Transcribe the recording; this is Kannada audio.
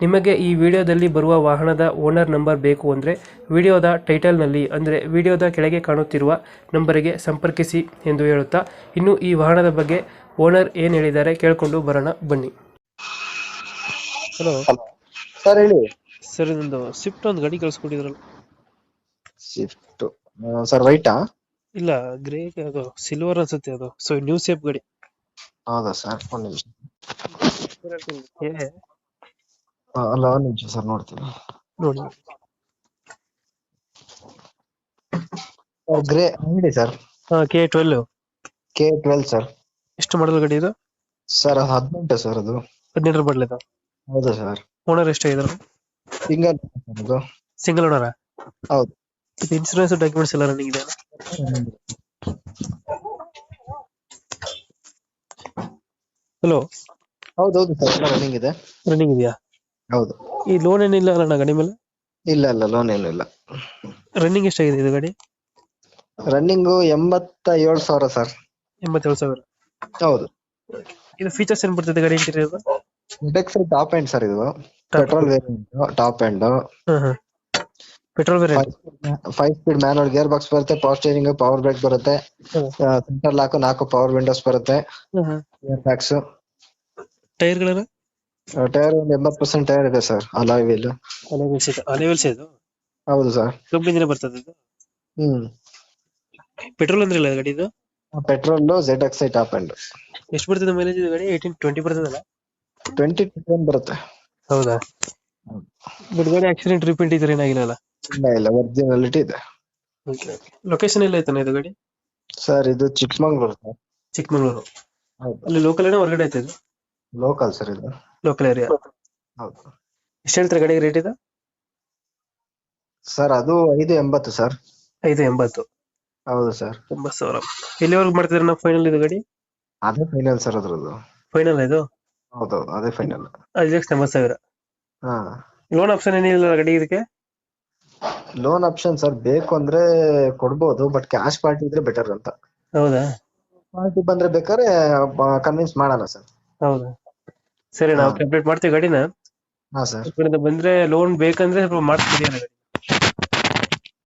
ನಿಮಗೆ ಈ ವಿಡಿಯೋದಲ್ಲಿ ಬರುವ ವಾಹನದ ಓನರ್ ನಂಬರ್ ಬೇಕು ಅಂದರೆ ವಿಡಿಯೋದ ಟೈಟಲ್ನಲ್ಲಿ ಅಂದರೆ ವಿಡಿಯೋದ ಕೆಳಗೆ ಕಾಣುತ್ತಿರುವ ನಂಬರಿಗೆ ಸಂಪರ್ಕಿಸಿ ಎಂದು ಹೇಳುತ್ತಾ ಇನ್ನು ಈ ವಾಹನದ ಬಗ್ಗೆ ಓನರ್ ಏನು ಹೇಳಿದ್ದಾರೆ ಕೇಳಿಕೊಂಡು ಬರೋಣ ಬನ್ನಿ. ಹಲೋ ಸರ್ ಹೇಳಿ. ಸರ್ ಇದೊಂದು ಸ್ವಿಫ್ಟ್ ಒಂದು ಗಾಡಿ ಕಳಿಸ್ಕೊಟ್ಟಿದ್ರಲ್ಲ. ಶಿಫ್ಟ್ ಸರ್ ವೈಟಾ ಇಲ್ಲ ಗ್ರೇ ಅದು ಸಿಲ್ವರ್ ಅನ್ಸುತ್ತೆ ಅದು. ಸೊ ನ್ಯೂ ಸೇಫ್ ಗಾಡಿ. ಹೌದಾ ಸರ್ ಒಂದು ನಿಮಿಷ. ಅಲ್ಲ ಒಂದ್ ನಿಮಿಷ ಸರ್ ನೋಡ್ತೀನಿ. ನೋಡಿ. ಸರ್ ಗ್ರೇ ಹೇಳಿ sir K twelve K twelve sir ಎಷ್ಟು ಮಾಡಲ್ ಗಾಡಿ ಇದು? ಸರ್ ಹದಿನೆಂಟು ಸರ್ ಅದು. ಹದಿನೆಂಟರ ಇದು? ಹೌದು ಸರ್ ಓನರ್ ಇದ್ರು ಸಿಂಗಲ್ ಅದು. ಸಿಂಗಲ್ ಓನರ ಹೌದು. ಇದು ಇನ್ಸೂರೆನ್ಸ್ ಡಾಕ್ಯುಮೆಂಟ್ಸ್ ಎಲ್ಲ ರನ್ನಿಂಗ್ ಇದೆ ಹಲೋ ಹೌದೌದು ಸರ್ ಎಲ್ಲ ರನ್ನಿಂಗ್ ಇದೆ. ರನ್ನಿಂಗ್ ಇದೆಯಾ? ಹೌದು. ಈ ಲೋನ್ ಏನಿಲ್ಲ ಅಣ್ಣ ಗಾಡಿ ಮೇಲೆ? ಇಲ್ಲ ಇಲ್ಲ ಲೋನ್ ಏನು ಇಲ್ಲ. ರನ್ನಿಂಗ್ ಎಷ್ಟಾಗಿದೆ ಇದು ಗಾಡಿ? ರನ್ನಿಂಗು ಎಂಬತ್ತ ಏಳು ಸಾವಿರ ಸರ್. ಎಂಬತ್ತೇಳು ಸಾವಿರ. ಹೌದು. ಇದು ಫೀಚರ್ಸ್ ಏನ್ ಬರ್ತದೆ ಗಾಡಿ interior index top end sir ಇದು. Petrol variant top end petrol variant five speed manual gear box ಬರುತ್ತೆ ಪವರ್ ಸ್ಟೇರಿಂಗ್ ಪವರ್ ಬ್ರೇಕ್ ಬರುತ್ತೆ. ಸೆಂಟರ್ ಲಾಕ್ ನಾಲ್ಕು ಪವರ್ ವಿಂಡೋಸ್ ಬರುತ್ತೆ. ಗೇರ್ ಬ್ಯಾಕ್ಸ್ ಟೈರ್ಗಳನ್ನ ಟೈರ್ ಒಂದು ಎಂಬತ್ತು ಪರ್ಸೆಂಟ್ ಟೈರ್ ಇದೆ sir alloy wheel alloy wheels ಇದೆ ಅಲೆವೆಲ್ಸ್ ಇದು ಹೌದು ಸರ್. ಕಂಪ್ನಿಂದ ಬರ್ತದೆ ಇದು ಹ್ಮ್. ಪೆಟ್ರೋಲ್ ಅಂದ್ರೆ ಇಲ್ಲ ಗಾಡಿ ಇದು petrol Z X I top end ಎಷ್ಟು ಬರ್ತದೆ ಮೈಲೇಜ್ ಇದು ಗಾಡಿ? ಏಯ್ಟೀನ್ ಟ್ವೆಂಟಿ ಬರ್ತದಲ್ಲ? ಟ್ವೆಂಟಿ ಟೆನ್ ಬರುತ್ತೆ. ಹೌದಾ? ಬಟ್ ಗಾಡಿ ಆಕ್ಸಿಡೆಂಟ್ ರಿಪೀಟ್ ಇದ್ರೆ ಏನಾಗಿಲ್ಲ ಇಲ್ಲ ಇಲ್ಲ ಒರಿಜಿನಾಲಿಟಿ ಇದೆ. ಲೊಕೇಶನ್ ಎಲ್ಲ ಐತನ ಇದು ಗಾಡಿ? ಸರ್ ಇದು ಚಿಕ್ಕಮಂಗ್ಳೂರು ಸರ್. ಚಿಕ್ಕಮಂಗ್ಳೂರು. ಹೌದು. ಅಲ್ಲಿ ಲೋಕಲ್ ಏನೋ ಹೊರಗಡೆ ಐತೆ ಇದು? ಲೋಕಲ್ ಸರ್ ಇದು. ಲೋಕಲ್ ಏರಿಯಾ ಹೌದು. ಎಷ್ಟು ಹೇಳ್ತಾರೆ ಗಾಡಿಗೆ ರೇಟ್ ಇದು? ಸರ್ ಅದು ಐದು ಎಂಬತ್ತು ಸರ್ ಐದು ಎಂಬತ್ತು. ಹೌದು ಸರ್ ಒಂಬತ್ತು ಸಾವಿರ. ಎಲ್ಲಿವರೆಗೂ ಮಾಡ್ತಿದ್ರೆ ನಾವು ಫೈನಲ್ ಇದು ಗಾಡಿ? ಅದೇ ಫೈನಲ್ ಸರ್ ಅದ್ರದ್ದು. ಫೈನಲ್ ಇದು? ಹೌದೌದು ಅದೇ ಫೈನಲ್ ಐದು ಲಕ್ಷ ಎಂಬತ್ತು ಸಾವಿರ. ಹಾ. ಲೋನ್ ಆಪ್ಷನ್ ಏನಿಲ್ಲ ಗಾಡಿ ಇದಕ್ಕೆ? ಲೋನ್ ಆಪ್ಷನ್ ಸರ್ ಬೇಕು ಅಂದ್ರೆ ಕೊಡ್ಬೋದು ಬಟ್ ಕ್ಯಾಶ್ ಪಾರ್ಟಿ ಇದ್ರೆ ಬೆಟರ್ ಅಂತ. ಹೌದಾ? ಪಾರ್ಟಿ ಬಂದ್ರೆ ಬೇಕಾದ್ರೆ ಕನ್ವಿನ್ಸ್ ಮಾಡೋಣ ಸರ್ ಹೌದಾ? ಸರಿ ನಾವು. ಕಂಪ್ಲೀಟ್ ಮಾಡ್ತೀವಿ ಗಾಡಿನ. ಹಾ ಸರ್ ಬಂದ್ರೆ ಲೋನ್ ಬೇಕಂದ್ರೆ ಸ್ವಲ್ಪ ಮಾಡ್ತೀವಿ ಗಾಡಿ